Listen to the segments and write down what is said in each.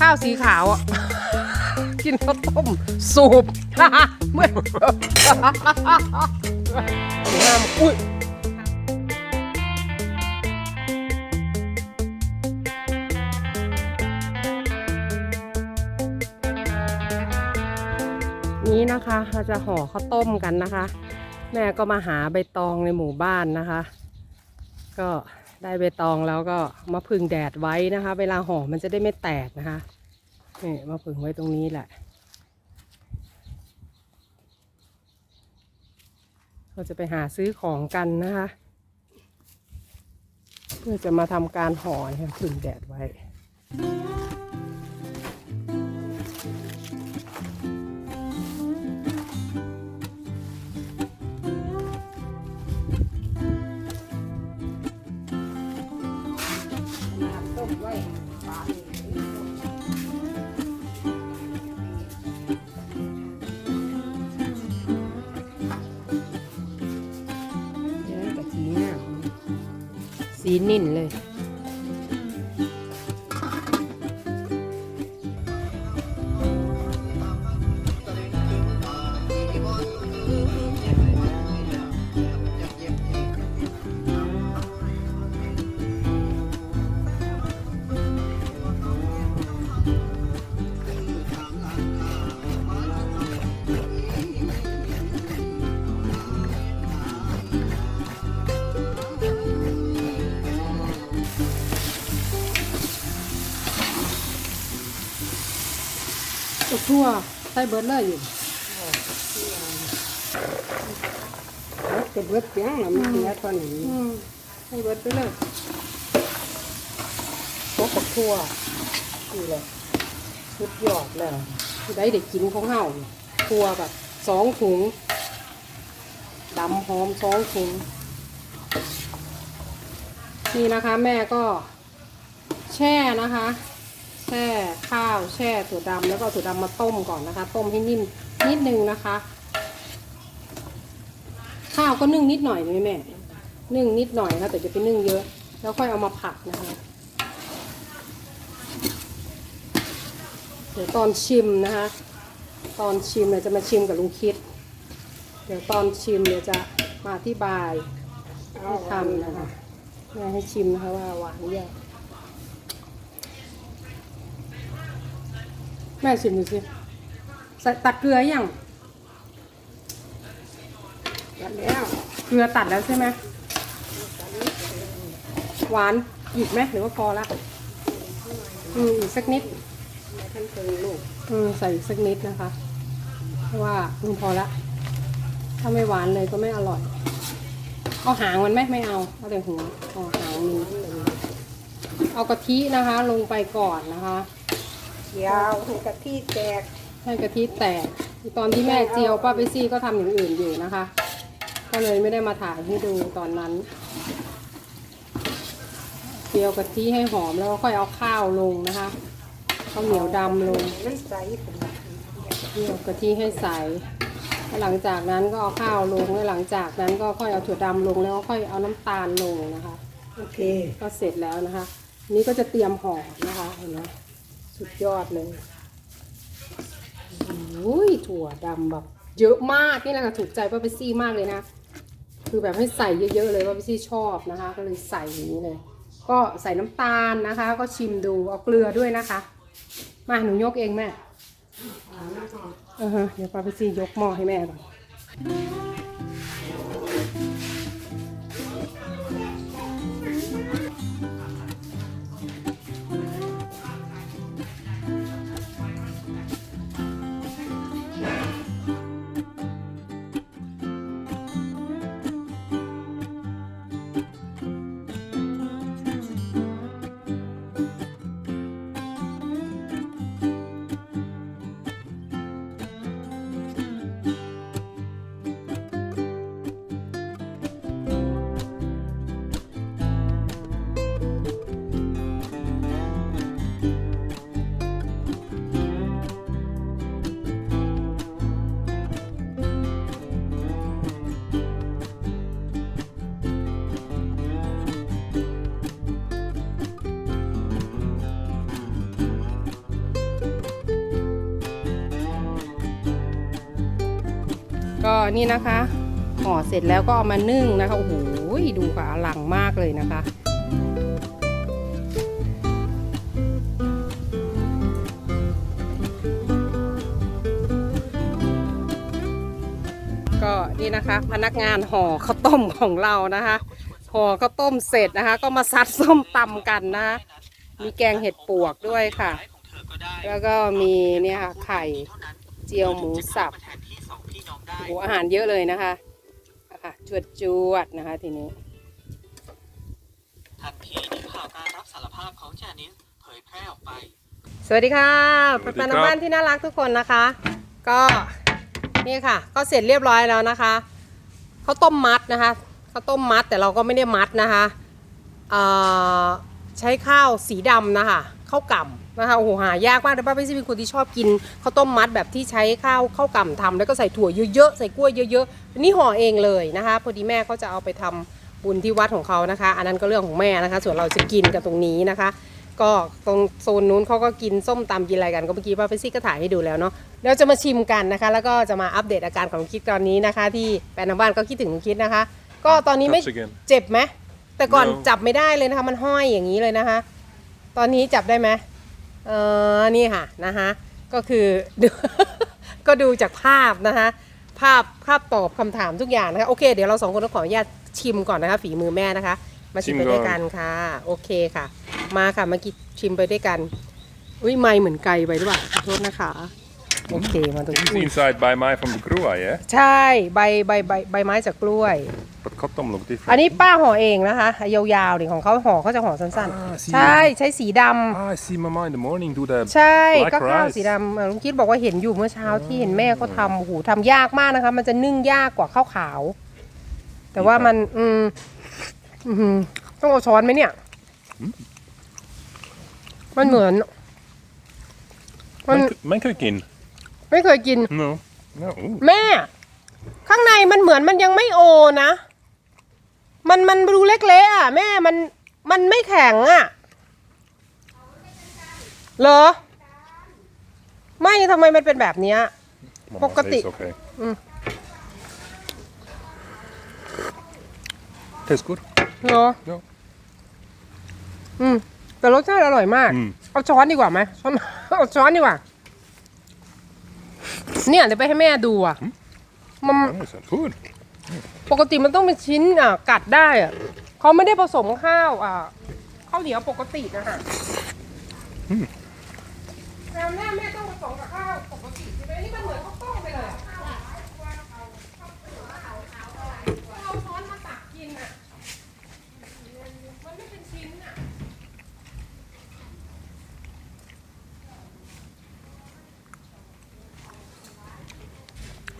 ข้าวสีขาวอะ กินข้าวต้ม สูบเมื่อยงามอุ้ยนี้นะคะเราจะห่อข้าวต้มกันนะคะ แม่ก็มาหาใบตองในหมู่บ้านนะคะ ก็ ได้ใบตองแล้วก็มาพึ่งแดดไว้นะคะ เวลาห่อมันจะได้ไม่แตกนะคะนี่มาพึ่งไว้ตรงนี้แหละ เราจะไปหาซื้อของกันนะคะ เพื่อจะมาทำการห่อนะคะพึ่งแดดไว้ สีนิ่นเลย ทั่วใส่เบิร์ดเลยอยู่เก็บเบิดเสียงแล้วมันเสียตอนนี้อืมใส่เบิร์ดไปเลยพวกตกทั่วนี่เลยสุดยอดเลยได้เด็กกินของเฮาทั่วแบบสองถุงดำหอมสองถุงนี่นะคะแม่ก็แช่นะคะ แช่ข้าวแช่ถั่วดำแล้วก็ถั่วดำมาต้มก่อนนะคะ ต้มให้นิ่มนิดนึงนะคะ ข้าวก็นึ่งนิดหน่อยนะแม่นึ่งนิดหน่อยนะแต่จะไปนึ่งเยอะ แล้วค่อยเอามาผัดนะคะเดี๋ยวตอนชิมนะคะ ตอนชิมเนี่ยจะมาชิมกับลุงคิด เดี๋ยวตอนชิมเดี๋ยจะมาอธิบายให้ทำนะคะแม่ให้ชิมนะคะว่าหวานหรือยั แม่ชิมดูสิใส่ตัดเกลืออยังกันแล้วเกลือตัดแล้วใช่ไหมหวานอีกไหมหรือว่าพอละอืมอีกสักนิดท่านเคยลูกอืมใส่สักนิดนะคะ เพราะว่าอืมพอละ ถ้าไม่หวานเลยก็ไม่อร่อยเอาหางมันไหมไม่เอาเอาแต่หัวเอาหางมันเอากะทินะคะ ลงไปก่อนนะคะ เดี๋ยวให้กะทิแตกให้กะทิแตก ตอนที่แม่เจียวป้าเปซี่ก็ทำอย่างอื่นอยู่นะคะ ก็เลยไม่ได้มาถ่ายให้ดูตอนนั้น เจียวกะทิให้หอมแล้วก็ค่อยเอาข้าวลงนะคะข้าวเหนียวดำลงมันใสผมเจียวกะทิให้ใสแล้วหลังจากนั้นก็เอาข้าวลงแล้วหลังจากนั้นก็ค่อยเอาถั่วดำลงแล้วก็ค่อยเอาน้ำตาลลงนะคะ โอเค ก็เสร็จแล้วนะคะอันนี้ก็จะเตรียมห่อนะคะเห็นไหม สุดยอดเลยโอ้ยถั่วดำแบบเยอะมากนี่แหละค่ะถูกใจป้าเปซซี่มากเลยนะ คือแบบให้ใส่เยอะๆเลยป้าเปซซี่ชอบนะคะ ก็เลยใส่อย่างนี้เลย ก็ใส่น้ำตาลนะคะ ก็ชิมดูเอาเกลือด้วยนะคะ มาหนูยกเองแม่อือฮะเดี๋ยวป้าเปซซี่ยกหม้อให้แม่ก่อน นี่นะคะห่อเสร็จแล้วก็เอามานึ่งนะคะโอ้โหดูค่ะอลังมากเลยนะคะ ก็นี่นะคะ พนักงานห่อข้าวต้มของเรานะคะห่อข้าวต้มเสร็จนะคะ ก็มาซัดส้มตำกันนะะมีแกงเห็ดปวกด้วยค่ะ แล้วก็มีเนี่ยค่ะไข่เจียวหมูสับ โอ้โหอาหารเยอะเลยนะคะอะจวดจวดๆนะคะทีนี้ ทันทีที่ข่าวการรับสารภาพของจานิสเผยแพร่ออกไป สวัสดีค่ะสวัสดีแฟนครับๆบ้านที่น่ารักทุกคนนะคะ ก็นี่ค่ะ ก็เสร็จเรียบร้อยแล้วนะคะข้าวต้มมัดนะคะข้าวต้มมัดแต่เราก็ไม่ได้มัดนะคะเอ่อใช้ข้าวสีดำนะคะข้าวกล่ำ นะคะโอ้โหหายากมากแต่ป้าพี่ซิเป็นคนที่ชอบกินข้าวต้มมัดแบบที่ใช้ข้าวข้าวกล่ำทำแล้วก็ใส่ถั่วเยอะๆใส่กล้วยเยอะๆอันนี่ห่อเองเลยนะคะ พอดีแม่เขาจะเอาไปทำบุญที่วัดของเขานะคะ อันนั้นก็เรื่องของแม่นะคะ ส่วนเราจะกินกันตรงนี้นะคะ ก็ตรงโซนนู้นเขาก็กินส้มตำกินอะไรกันก็เมื่อกี้ป้าเฟซี่ก็ถ่ายให้ดูแล้วเนาะเราจะมาชิมกันนะคะ แล้วก็จะมาอัปเดตอาการของน้องคิดตอนนี้นะคะ ที่แฟนทางบ้านก็คิดถึงน้องคิดนะคะ ก็ตอนนี้ไม่ Touch again เจ็บไหมแต่ก่อน No จับไม่ได้เลยนะคะ มันห้อยอย่างนี้เลยนะคะ ตอนนี้จับได้ไหม เออนี่ค่ะนะคะก็คือ ก็ดูจากภาพนะคะภาพภาพตอบคำถามทุกอย่างนะคะโอเคเดี๋ยวเราสองคนต้องขออนุญาตชิมก่อนนะคะฝีมือแม่นะคะ มาชิมไปด้วยกันค่ะ โอเคค่ะ มาค่ะมากินชิมไปด้วยกัน อุ้ยไม่เหมือนไก่ไปหรือเปล่าขอโทษนะคะ โอเคมาตรง This is นี้ inside by my from the Grua, yeah? ใช่ใบใบใบใบไม้จากกล้วย But cotton look อัน different. นี้ป้าห่อเองนะคะยาวๆเนี่ยของเขาห่อเขาจะห่อสั้นอ่าสี ๆ ใช่ใช้สีดำ Ah, I see Mama in the morning do the ใช่ black ก็ข้าว rice. สีดำเอ่อลุงคิดบอกว่าเห็นอยู่เมื่อเช้าที่เห็นแม่เขาทำโอ้โหทำยากมากนะคะ มันจะนึ่งยากกว่าข้าวขาว แต่ว่ามัน อืมอืมต้องเอาช้อนไหมเนี่ย มันเหมือน มัน Man kan in. ไม่เคยกิน No. No. Ooh. แม่ ข้างในมันเหมือนมันยังไม่โอนะ มันมันดูเล็กๆอะ แม่มันมันไม่แข็งอะเหรอ ไม่ทำไมมันเป็นแบบเนี้ย Mama Pokati. says okay. Mm. Tastes good. เหรอ Ja. อืม แต่รสชาติอร่อยมากอืมเอาช้อนดีกว่าไหมช้อน เอาช้อนดีกว่า เนี่ยเดี๋ยวไปให้แม่ดูอะ มัน Nice and good. ปกติมันต้องเป็นชิ้นอะกัดได้อะเขาไม่ได้ผสมข้าวอะข้าวเหนียวปกตินะคะแต่แม่แม่ต้องผสม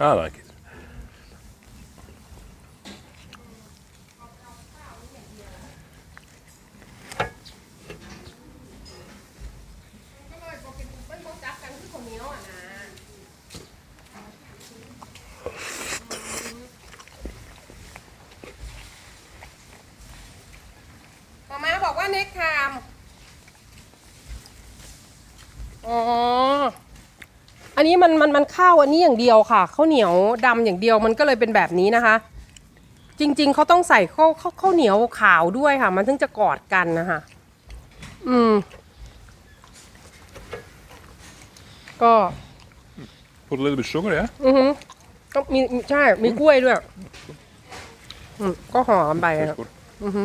I like it. นนี้มันมันมันข้าวอันนี้อย่างเดียวค่ะข้าวเหนียวดำอย่างเดียวมันก็เลยเป็นแบบนี้นะคะ จริง ๆเขาต้องใส่ข้าวข้าวข้าวเหนียวขาวด้วยค่ะ มันถึงจะกอดกันนะคะอืม ก็ Put a little bit sugar, yeah? อือฮึก็มีมีใช่มีกล้วยด้วย อืมก็หอมไปอะ Tastes good. Mhm.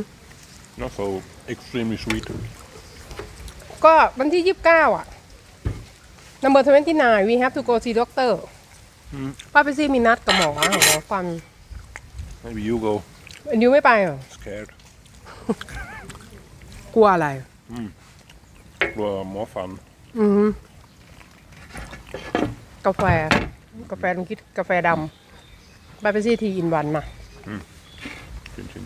Not so extremely sweet. ก็วันที่ยี่สิบเก้าอะ number twenty nine we have to go see doctor อืมป้าไปซีมีนัดกับหมอหมอฟัน Maybe you go อันนี้ไม่ไปเหรอ scared. กลัวอะไร Well, more fun. อือฮึกาแฟ กาแฟลุงคิดกาแฟดำป้าไปซีทีอินวันมา Chin chin.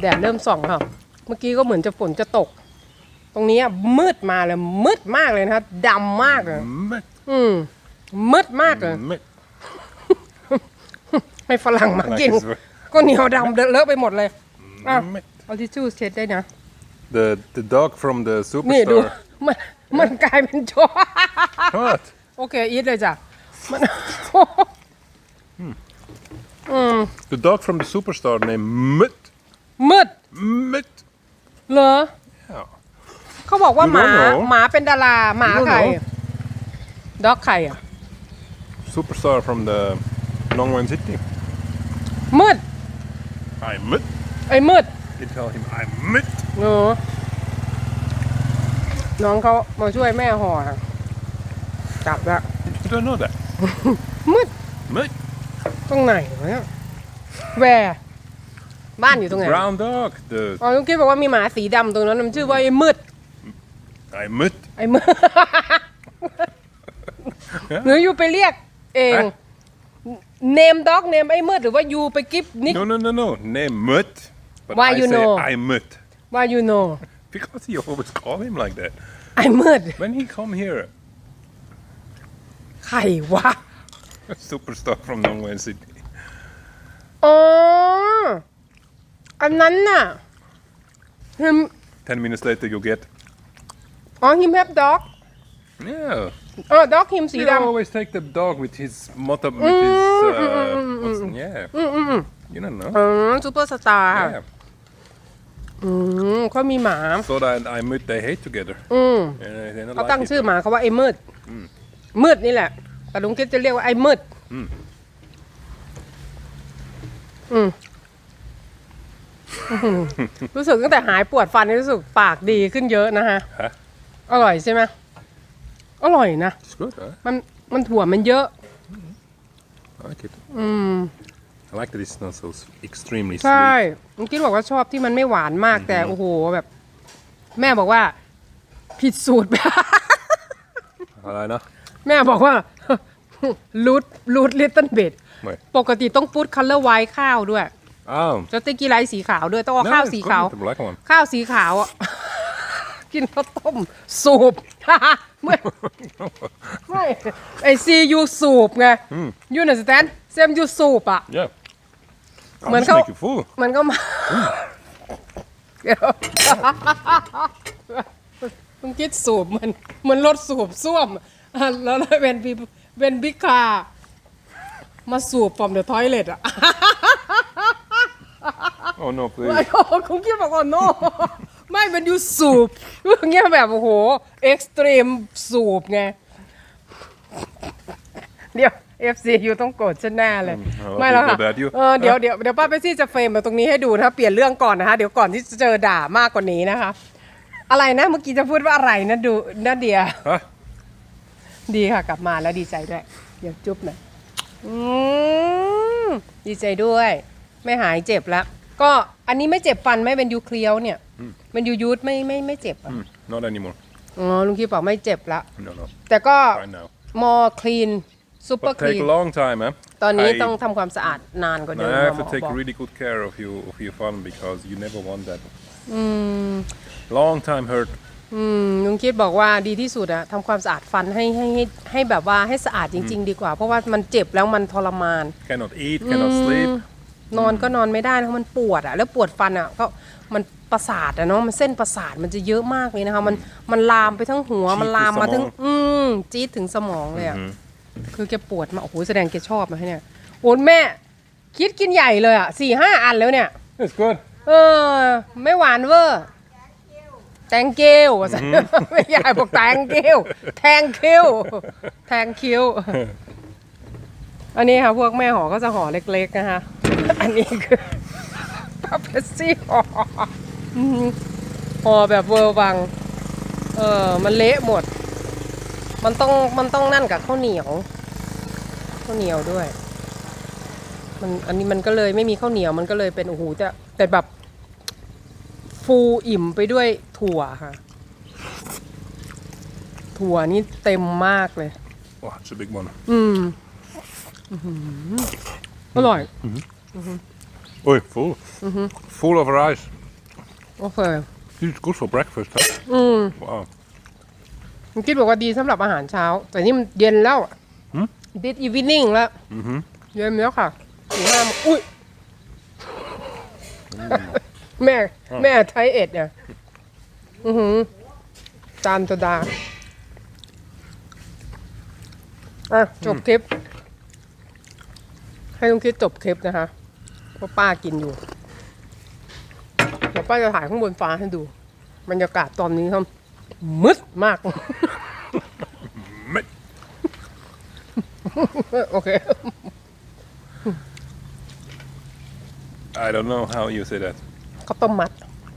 แดดเริ่มส่องแล้วเมื่อกี้ก็เหมือนจะฝนจะตก ตรงนี้อะมืดมาเลยมืดมากเลยนะคะดำมากเลย Meh. อืมมืดมากเลย Meh. ให้ฝรั่งมา Like กิน it's very- ก็เหนียวดำเลอะไปหมดเลยอะ Mate. เอาทิชชู่เช็ดได้นะ The the dog from the นี่ดู superstar. มันมันกลายเป็นโจ what? โอเคอีทเลยจ้ะมันอืม The dog from the superstar named Mut. มืด Mut. เหรอ Yeah. เขาบอกว่า You หมา don't know หมาเป็นดารา หมา You don't ใคร know ด็อกใครอะ Superstar from the Nongwan City. มืด I'm Mut. ไอ้มืด You tell him I'm Mut. เนอะน้องเขามาช่วยแม่ห่อค่ะกลับแล้ว You don't know that. มืด Mut. ตรงไหนวะเนี่ย แวร์บ้านอยู่ตรงไหน Brown dog. The อ๋อลุงกิ๊ฟบอกว่ามีหมาสีดำตรงนั้นมันชื่อว่าไอ้มืด I'm Mut. ไอ้มืดหรืออยู่ไปเรียกเองฮะ เนมด็อกเนมไอ้มืดหรือว่ายูไปกิฟนิก No, no, no, no. Name Mut. But Why I you say know? I'm Mut. ว่ายูโน Because you always call him like that. ไอ้มืด When he come here, ใครวะ a superstar from Nongwan City. อ๋อ อันนั้นน่ะฮิม Ten minutes later, you get. อ๋อฮิมแฮปด็อก Yeah. เออด็อกฮิมสี You ดำ always take the dog with his motto, with his. Uh, what's, yeah. You don't know. อืมซูเปอร์สตาร์ Yeah. อืมเขามีหมา So that I Mut, they hate together. อืม And they don't เขา like ตั้ง each ชื่อ other. หมาเขาว่าไอ้มืด มืดนี่แหละแต่ลุงคิดจะเรียกว่าไอ้มืด อืม อืมอื้อหือรู้สึกตั้งแต่หายปวดฟันนี่รู้สึกปากดีขึ้นเยอะนะฮะฮะอร่อยใช่ไหมอร่อยนะ It's good, huh? มันมันถั่วมันเยอะ I like it. อืม I like that it's not so s- extremely ใช่ sweet. ลุงคิดบอกว่าชอบที่มันไม่หวานมากแต่โอ้โหแบบ แม่บอกว่า ผิดสูตรอะไรนะ แม่บอกว่า รูดรูดลิตเติ้ลเบด ไม่ปกติต้องพุดคัลเลอร์ไวท์ข้าวด้วย อ้าวจะติกี้ไรซ์สีขาวด้วยต้องเอาข้าวสีขาว No, it's good, the black one. ข้าวสีขาวอะ กินข้าวต้ม สูบ ไม่ไม่ไอซียูสูบไงยูนสแตนเซมยูสูบอะ Yeah. I'll Men just kan- make you full. มันก็มาเดี๋ยวต้องคิดสูบมันเหมันรถสูบส้วมอะแล้วเป็นบีเป็นบิ๊กคาร์ มาสูบ from the toilet อะ Oh no, ไอ้ please. โอ้คุณคิดบอกว่า no ไม่เป็นยูสูบเงี้ยแบบ โอ้โห เอ็กซ์ตรีมสูบไง เดี๋ยว FC อยู่ต้องโกรธฉันแน่เลยเอาไม่แล้วค่ะ people that you- เออ เดี๋ยวเดี๋ยวเดี๋ยวป้าเปซี่จะเฟรมมาตรงนี้ให้ดูนะคะ เปลี่ยนเรื่องก่อนนะคะ เดี๋ยวก่อนที่จะเจอด่ามากกว่านี้นะคะ อะไรนะ เมื่อกี้จะพูดว่าอะไรนะดูนะเดียฮะดีค่ะ กลับมาแล้วดีใจด้วย เดี๋ยวจุ๊บหน่อย อืมดีใจด้วย ไม่หายเจ็บแล้วก็อันนี้ไม่เจ็บฟันไหม่เป็นยูเคลียวเนี่ยเป็นยูยูดไม่ไม่ไม่เจ็บอะ Mm, not anymore. อ๋อลุงคิดบอกไม่เจ็บละ No, no. แต่ก็ Fine now. มอคลีนซูเปอ But ร์คลี take น a long time, eh? ตอนนี้ I- ต้องทำความสะอาดนานกว่าเดิม I have หม to อ take บอก really good care of you of your fun because you never want that อืม long time hurt. อืมลุงคิดบอกว่าดีที่สุดอะทำความสะอาดฟันให้ให้ให้ให้แบบว่าให้สะอาดจริง ๆ ดีกว่า เพราะว่ามันเจ็บแล้วมันทรมาน Cannot eat, cannot sleep. นอนก็นอนไม่ได้นะมันปวดอะแล้วปวดฟันอะก็มันประสาทอะเนาะมันเส้นประสาทมันจะเยอะมากเลยนะคะ มันมันลามไปทั้งหัวจี๊ดมันลามมาถึถึงงสมอง อืมจี๊ดถึงสมองเลยอะคือแกปวดมากโอ้โหแสดงแกชอบนะเนี่ยโอ้แม่ คิดกินใหญ่เลยอะสี่ห้าอันแล้วเนี่ย It's good. เออ ไม่หวานเวอร์ แตงเกลไม่ยายบอกแตงเกลแทงคิวแทงคิวอันนี้ค่ะพวกแม่ห่อก็จะห่อเล็กๆนะคะ อันนี้คือปาเปปซี่ห่ออืมห่อแบบเวอร์วัง เออมันเละหมด มันต้องมันต้องนั่นกับข้าวเหนียวข้าวเหนียวด้วย มันอันนี้มันก็เลยไม่มีข้าวเหนียวมันก็เลยเป็นโอ้โหแต่แต่แบบ ฟูอิ่มไปด้วยถั่วค่ะ ถั่วนี่เต็มมากเลย Oh, it's a big one. อืมอื้อหืออร่อย Oh, full. Full of rice. โอเค It's good for breakfast, huh? อืม Wow. มันคิดบอกว่าดีสำหรับอาหารเช้า แต่นี่มันเย็นแล้วหืม ดิสอีวินิ่งแล้ว Mhm. เย็นแล้วค่ะสี่ห้าโมงอุ้ย แม่ แม่ไทยเอ็ดเนี่ยอือหือจานโซดา อะ จบคลิป ให้ลุงคิดจบคลิปนะคะเพราะป้ากินอยู่ เดี๋ยวป้าจะถ่ายข้างบนฟ้าให้ดู บรรยากาศตอนนี้ครับมืดมาก Men, โอเค I don't know how you say that. ข้าวต้มมัด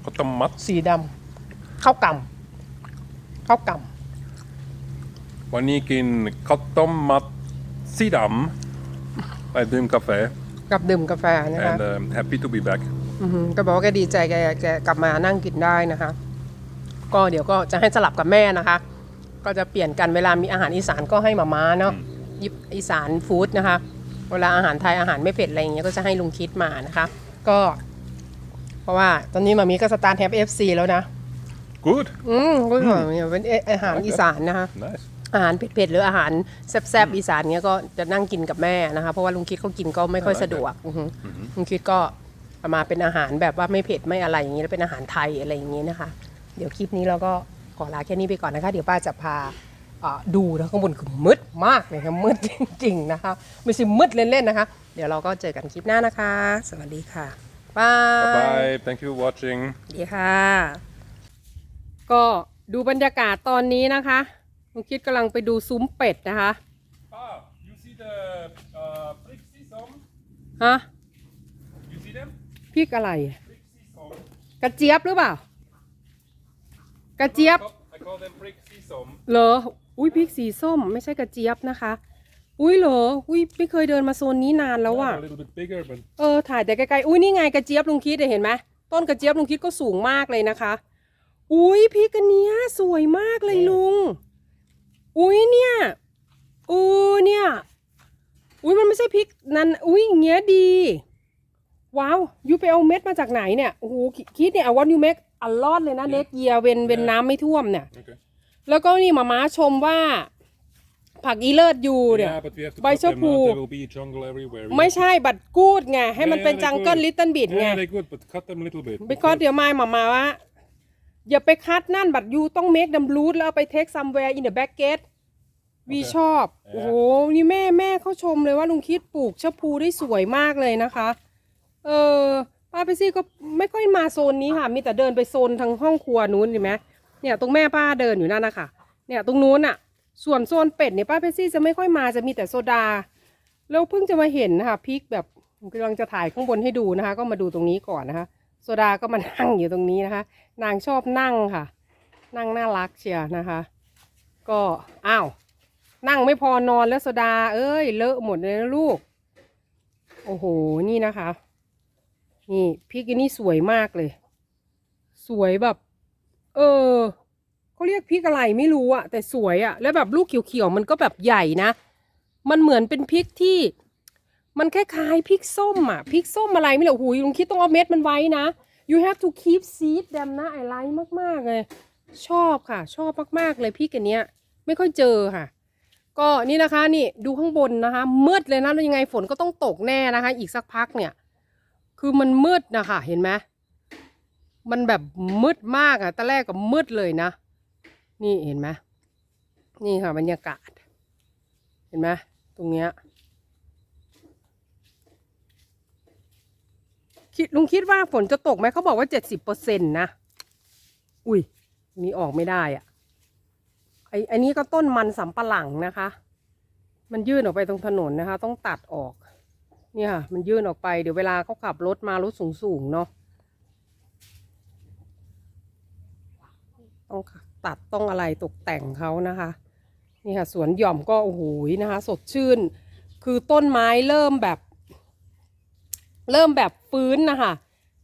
Kotomat. สีดำข้าวกำข้าวกวันนี้กินข้าวต้มมัดสีดำไปดื่มกาแฟำกับดื่มกาแฟนะคะ and um, happy to be back อือหือก็บอกว่าแกดีใจแกแกกลับมานั่งกินได้นะคะ ก็เดี๋ยวก็จะให้สลับกับแม่นะคะ ก็จะเปลี่ยนกันเวลามีอาหารอีสานก็ให้หมาม้าเนาะยิบอีสานฟู้ดนะคะ เวลาอาหารไทยอาหารไม่เผ็ดอะไรอย่างเงี้ยก็จะให้ลุงคิดมานะคะ ก็เพ ราะว่าตอนนี้มามีก็สตาร์ทแฮปเอฟซีแล้วนะ good อืมก็เนี่ยเป็นอาหารอีสานนะคะ nice อาหารเผ็ดๆหรืออาหารแซ่บๆอีสานเนี้ยก็จะนั่งกินกับแม่นะคะ เพราะว่าลุงคิดเขากินก็ไม่ค่อยสะดวกอือหือลุงคิดก็เอามาเป็นอาหารแบบว่าไม่เผ็ดไม่อะไรอย่างนี้แล้วเป็นอาหารไทยอะไรอย่างนี้นะคะ เดี๋ยวคลิปนี้เราก็ขอลาแค่นี้ไปก่อนนะคะ เดี๋ยวป้าจะพาเอ่อดูนะข้างบนคือมืดมากเลยค่ะมืดจริงๆนะคะ ไม่ใช่มืดเล่นๆนะคะ เดี๋ยวเราก็เจอกันคลิปหน้านะคะ สวัสดีค่ะ บาย bye thank you for watching ดีค่ะ ก็ดูบรรยากาศตอนนี้นะคะลุงคิดกำลังไปดูซุ้มเป็ดนะคะ ah you see the uh, Brixie song ฮะ you see them พริกอะไร Brixie song กระเจี๊ยบหรือเปล่า กระเจี๊ยบ I call them Brixie song เหรอ อุ้ยพริกสีส้มไม่ใช่กระเจี๊ยบนะคะ อุ้ยเหรอ อุ้ยไม่เคยเดินมาโซนนี้นานแล้วอะ a little bit bigger but เออถ่ายแต่ไกลๆ อุ้ยนี่ไงกระเจี๊ยบลุงคิดเห็นไหมต้นกระเจี๊ยบลุงคิดก็สูงมากเลยนะคะ อุ้ยพริกอันเนี้ยสวยมากเลยลุง อุ้ยเนี่ยอู้เนี่ย อุ้ยมันไม่ใช่พริกนั่นอุ้ยอย่างเงี้ยดี ว้าวยูไปเอาเม็ดมาจากไหนเนี่ย โอ้โหคิคิดเนี่ยวันยูเม็กอัลลอดเลยนะเน็กเยียเวนเวนน้ำไม่ท่วมเนี่ย okay แล้วก็นี่มาม้าชมว่า ผักอีเลิศอยู่เนี่ย yeah but we have to ใบ cut ชะ them พู out there will be jungle everywhere We ไม่ have to- ใช่บัตรกูดไง ให้มัน Yeah, เป็น yeah, จัง they're เกิล good. ลิตเติ้ลบิดไง yeah they're good but cut them a little bit บิคอเดี๋ยวไม่มามาว่า อย่าไปคัดนั่นบัตรยูต้องเมคดัมรูทแล้วเอาไปเทคซัมแวร์อินเดอะแบ็กเกตวีชอบ โอ้โห นี่แม่แม่เขาชมเลยว่าลุงคิดปลูกชะพูได้สวยมากเลยนะคะ เออป้าไปซี่ก็ไม่ค่อยมาโซนนี้ค่ะ มีแต่เดินไปโซนทางห้องครัวนู้นเห็นไหมเนี่ย ตรงแม่ป้าเดินอยู่นั่นนะคะเนี่ย ตรงนู้นอะ ส่วนโซนเป็ดเนี่ยป้าเพซี่จะไม่ค่อยมาจะมีแต่โซดา แล้วเพิ่งจะมาเห็นนะคะพริกแบบกำลังจะถ่ายข้างบนให้ดูนะคะ ก็มาดูตรงนี้ก่อนนะคะ โซดาก็มานั่งอยู่ตรงนี้นะคะ นางชอบนั่งค่ะ นั่งน่ารักเชียนะคะ ก็อ้าวนั่งไม่พอนอนแล้วโซดา เอ้ยเลอะหมดเลยนะลูก โอ้โหนี่นะคะ นี่พริกอันนี้สวยมากเลย สวยแบบ เออ เขาเรียกพริกอะไรไม่รู้อะแต่สวยอะแล้วแบบลูกเขียวๆมันก็แบบใหญ่นะ มันเหมือนเป็นพริกที่ มันคล้ายๆพริกส้มอะพริกส้มอะไรไม่รู้หูยลุงคิดต้องเอาเม็ดมันไว้นะ you have to keep seed them นะไอไลค์มากๆเลย ชอบค่ะ ชอบมากๆเลยพริกอันเนี้ย ไม่ค่อยเจอค่ะ ก็นี่นะคะนี่ดูข้างบนนะคะมืดเลยนะแล้วยังไงฝนก็ต้องตกแน่นะคะ อีกสักพักเนี่ย คือมันมืดนะคะเห็นไหมมันแบบมืดมากอะตอนแรกก็มืดเลยนะ นี่เห็นไหมนี่ค่ะบรรยากาศ เห็นไหมตรงเนี้ยคิดลุงคิดว่าฝนจะตกไหมเขาบอกว่าเจ็ดสิบเปอร์เซ็นต์นะ อุ้ยมีออกไม่ได้อะไอไอันนี้ก็ต้นมันสำปะหลังนะคะ มันยื่นออกไปตรงถนนนะคะ ต้องตัดออก เนี่ยค่ะมันยื่นออกไปเดี๋ยวเวลาเขาขับรถมารถสูงๆเนาะต้อง ตัดต้องอะไรตกแต่งเขานะคะ นี่ค่ะสวนหย่อมก็โอ้โหนะคะ สดชื่น คือต้นไม้เริ่มแบบ เริ่มแบบฟื้นนะคะ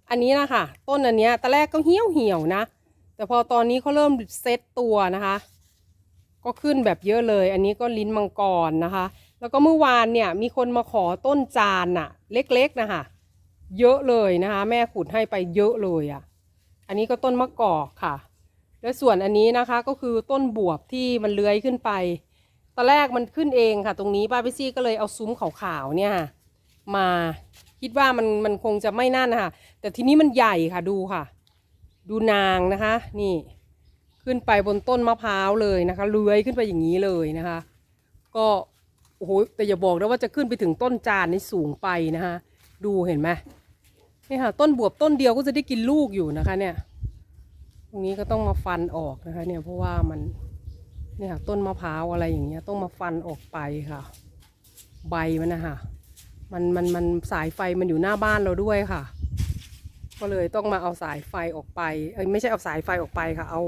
อันนี้นะคะต้นอันเนี้ยตอนแรกก็เหี่ยวเหี่ยวนะ แต่พอตอนนี้เขาเริ่มเซตตัวนะคะ ก็ขึ้นแบบเยอะเลย อันนี้ก็ลิ้นมังกรนะคะ แล้วก็เมื่อวานเนี่ยมีคนมาขอต้นจานน่ะ เล็กๆนะคะเยอะเลยนะคะ แม่ขุดให้ไปเยอะเลยอะ่ะ อันนี้ก็ต้นมะกอกค่ะ แล้วส่วนอันนี้นะคะก็คือต้นบวบที่มันเลื้อยขึ้นไป ตอนแรกมันขึ้นเองค่ะ ตรงนี้ป้าพิซี่ก็เลยเอาซุ้มขาวๆเนี่ยมาคิดว่ามันมันคงจะไม่นั่นนะคะแต่ทีนี้มันใหญ่ค่ะดูค่ะ ดูนางนะคะ นี่ ขึ้นไปบนต้นมะพร้าวเลยนะคะเลื้อยขึ้นไปอย่างนี้เลยนะคะ ก็โอ้โหแต่อย่าบอกนะว่าจะขึ้นไปถึงต้นจานนี่สูงไปนะคะ ดูเห็นไหมนี่ค่ะ ต้นบวบต้นเดียวก็จะได้กินลูกอยู่นะคะเนี่ย ตรงนี้ก็ต้องมาฟันออกนะคะ เนี่ยเพราะว่ามันเนี่ยค่ะต้นมะพร้าวอะไรอย่างเงี้ยต้องมาฟันออกไปค่ะ ใบมันนะคะมันมันมันสายไฟมันอยู่หน้าบ้านเราด้วยค่ะ ก็เลยต้องมาเอาสายไฟออกไปเอ้ยไม่ใช่เอาสายไฟออกไปค่ะ เอา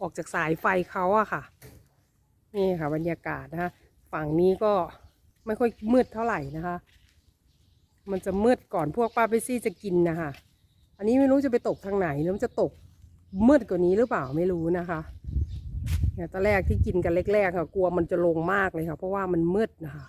ออกจากสายไฟเขาอะค่ะ นี่ค่ะ บรรยากาศนะคะฝั่งนี้ก็ไม่ค่อยมืดเท่าไหร่นะคะ มันจะมืดก่อนพวกป้าเปซี่จะกินนะคะอันนี้ไม่รู้จะไปตกทางไหนแล้วมันจะตก มืดกว่านี้หรือเปล่าไม่รู้นะคะเนี่ยตอนแรกที่กินกันแรกๆค่ะ กลัวมันจะลงมากเลยค่ะ เพราะว่ามันมืดนะคะ